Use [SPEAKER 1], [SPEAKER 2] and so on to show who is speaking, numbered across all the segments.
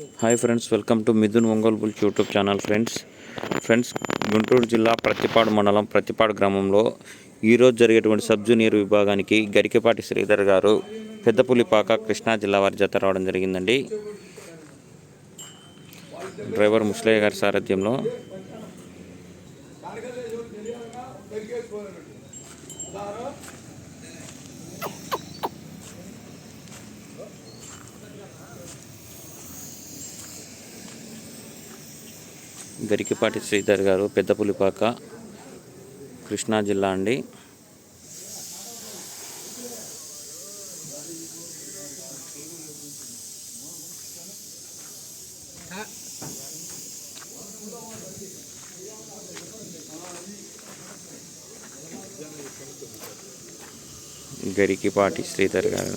[SPEAKER 1] Hi friends welcome to Mithun Ongole bulls YouTube channel friends. Friends Guntur జిల్లా ప్రతిపాడు మండలం ప్రతిపాడు గ్రామంలో ఈరోజు జరిగేటువంటి సబ్ జూనియర్ విభాగానికి గరికపాటి శ్రీధర్ గారు పెద్దపులిపాక కృష్ణా జిల్లా వారి జత రావడం జరిగిందండి. డ్రైవర్ ముస్లయ్య గారి సారథ్యంలో. గరికిపాటి శ్రీధర్ గారు పెద్దపులిపాక కృష్ణా జిల్లా అండి. గరికిపాటి శ్రీధర్ గారు.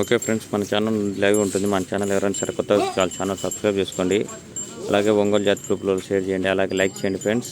[SPEAKER 1] ఓకే ఫ్రెండ్స్ మన ఛానల్ లైవ్ ఉంటుంది. మన ఛానల్ ఎవరైనా సరే కొత్త చాలా ఛానల్ సబ్స్క్రైబ్ చేసుకోండి. అలాగే ఒంగోలు జాతి గ్రూప్లో షేర్ చేయండి. అలాగే లైక్ చేయండి ఫ్రెండ్స్.